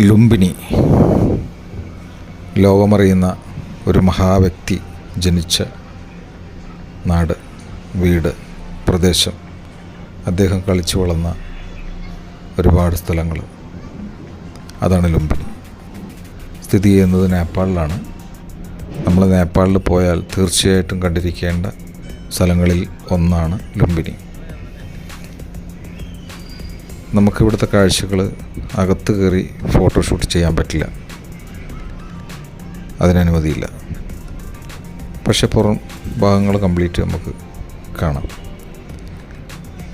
ലുംബിനി. ലോകമറിയുന്ന ഒരു മഹാവ്യക്തി ജനിച്ച നാട് വീട് പ്രദേശം. അദ്ദേഹം കളിച്ചു വളർന്ന ഒരുപാട് സ്ഥലങ്ങൾ. അതാണ് ലുംബിനി. സ്ഥിതി ചെയ്യുന്നത് നേപ്പാളിലാണ്. നമ്മൾ നേപ്പാളിൽ പോയാൽ തീർച്ചയായിട്ടും കണ്ടിരിക്കേണ്ട സ്ഥലങ്ങളിൽ ഒന്നാണ് ലുംബിനി. നമുക്കിവിടുത്തെ കാഴ്ചകൾ അകത്ത് കയറി ഫോട്ടോഷൂട്ട് ചെയ്യാൻ പറ്റില്ല. അതിനനുമതിയില്ല പക്ഷെ പുറം ഭാഗങ്ങൾ കംപ്ലീറ്റ് നമുക്ക് കാണാം.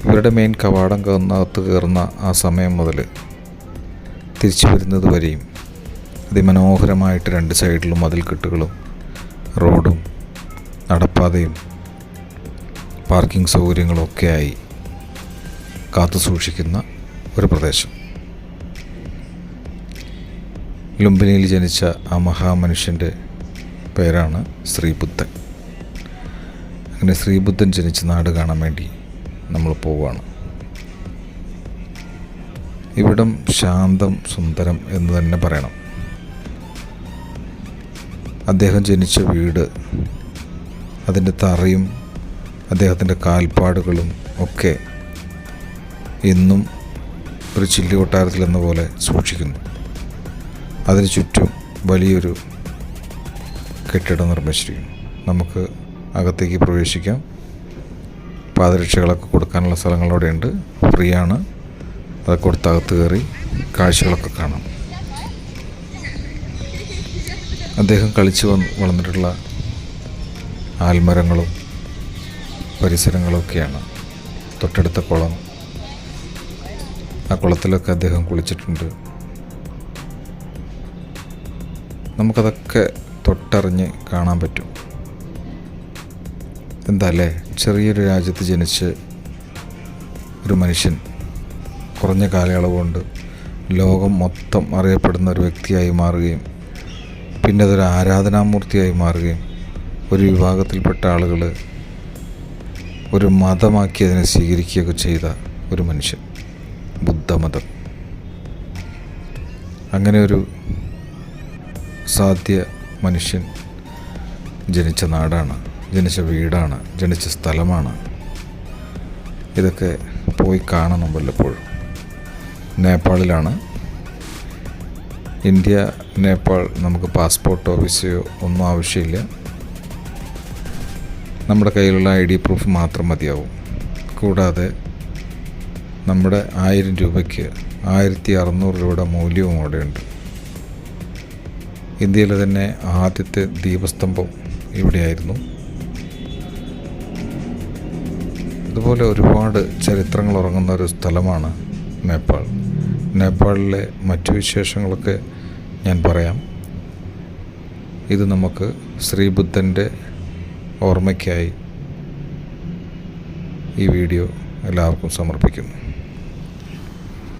ഇവരുടെ മെയിൻ കവാടം കന്നകത്ത് കയറുന്ന ആ സമയം മുതൽ തിരിച്ചു വരുന്നത് വരെയും അതിമനോഹരമായിട്ട് രണ്ട് സൈഡിലും മതിൽക്കെട്ടുകളും റോഡും നടപ്പാതയും പാർക്കിംഗ് സൗകര്യങ്ങളും ഒക്കെയായി കാത്തു സൂക്ഷിക്കുന്ന ഒരു പ്രദേശം. ലുംബിനിയിൽ ജനിച്ച ആ മഹാമനുഷ്യന്റെ പേരാണ് ശ്രീബുദ്ധൻ. അങ്ങനെ ശ്രീബുദ്ധൻ ജനിച്ച നാട് കാണാൻ വേണ്ടി നമ്മൾ പോവുകയാണ് ഇവിടം ശാന്തം സുന്ദരം എന്ന് തന്നെ പറയണം. അദ്ദേഹം ജനിച്ച വീട് അതിന്റെ തറയും അദ്ദേഹത്തിന്റെ കാൽപ്പാടുകളും ഒക്കെ ഇന്നും ഒരു കൊട്ടാരത്തിൽ കൊട്ടാരത്തിലെന്ന പോലെ സൂക്ഷിക്കുന്നു. അതിന് ചുറ്റും വലിയൊരു കെട്ടിടം നിർമ്മിച്ചിരിക്കുന്നു. നമുക്ക് അകത്തേക്ക് പ്രവേശിക്കാം. പാദരക്ഷകളൊക്കെ കൊടുക്കാനുള്ള സ്ഥലങ്ങളോടെയുണ്ട് ഫ്രീ ആണ് അതൊക്കെ കൊടുത്ത് അകത്ത് കയറി കാഴ്ചകളൊക്കെ കാണാം. അദ്ദേഹം കളിച്ച് വന്ന് വളർന്നിട്ടുള്ള ആൽമരങ്ങളും പരിസരങ്ങളൊക്കെയാണ്. തൊട്ടടുത്ത കുളം ആ കുളത്തിലൊക്കെ അദ്ദേഹം കുളിച്ചിട്ടുണ്ട്. നമുക്കതൊക്കെ തൊട്ടറിഞ്ഞ് കാണാൻ പറ്റും. എന്താ അല്ലേ ചെറിയൊരു രാജ്യത്ത് ജനിച്ച് ഒരു മനുഷ്യൻ കുറഞ്ഞ കാലയളവ് കൊണ്ട് ലോകം മൊത്തം അറിയപ്പെടുന്ന ഒരു വ്യക്തിയായി മാറുകയും പിന്നെ അതൊരു ആരാധനാമൂർത്തിയായി മാറുകയും ഒരു വിഭാഗത്തിൽപ്പെട്ട ആളുകൾ ഒരു മതമാക്കി അതിനെ സ്വീകരിക്കുകയൊക്കെ ചെയ്ത ഒരു മനുഷ്യൻ. ബുദ്ധമതം. അങ്ങനെ ഒരു സാധ്യ മനുഷ്യൻ ജനിച്ച നാടാണ് ജനിച്ച വീടാണ് ജനിച്ച സ്ഥലമാണ്. ഇതൊക്കെ പോയി കാണണം വല്ലപ്പോഴും. നേപ്പാളിലാണ്. ഇന്ത്യ നേപ്പാൾ നമുക്ക് പാസ്പോർട്ടോ വിസയോ ഒന്നും ആവശ്യമില്ല. നമ്മുടെ കയ്യിലുള്ള ഐ ഡി പ്രൂഫ് മാത്രം മതിയാവും. കൂടാതെ നമ്മുടെ ആയിരം രൂപയ്ക്ക് ആയിരത്തി അറുന്നൂറ് രൂപയുടെ മൂല്യവും അവിടെയുണ്ട്. ഇന്ത്യയിലെ തന്നെ ആദ്യത്തെ ദീപസ്തംഭം ഇവിടെയായിരുന്നു. അതുപോലെ ഒരുപാട് ചരിത്രങ്ങൾ ഉറങ്ങുന്ന ഒരു സ്ഥലമാണ് നേപ്പാൾ. നേപ്പാളിലെ മറ്റു വിശേഷങ്ങളൊക്കെ ഞാൻ പറയാം. ഇത് നമുക്ക് ശ്രീബുദ്ധന്റെ ഓർമ്മയ്ക്കായി ഈ വീഡിയോ എല്ലാവർക്കും സമർപ്പിക്കുന്നു.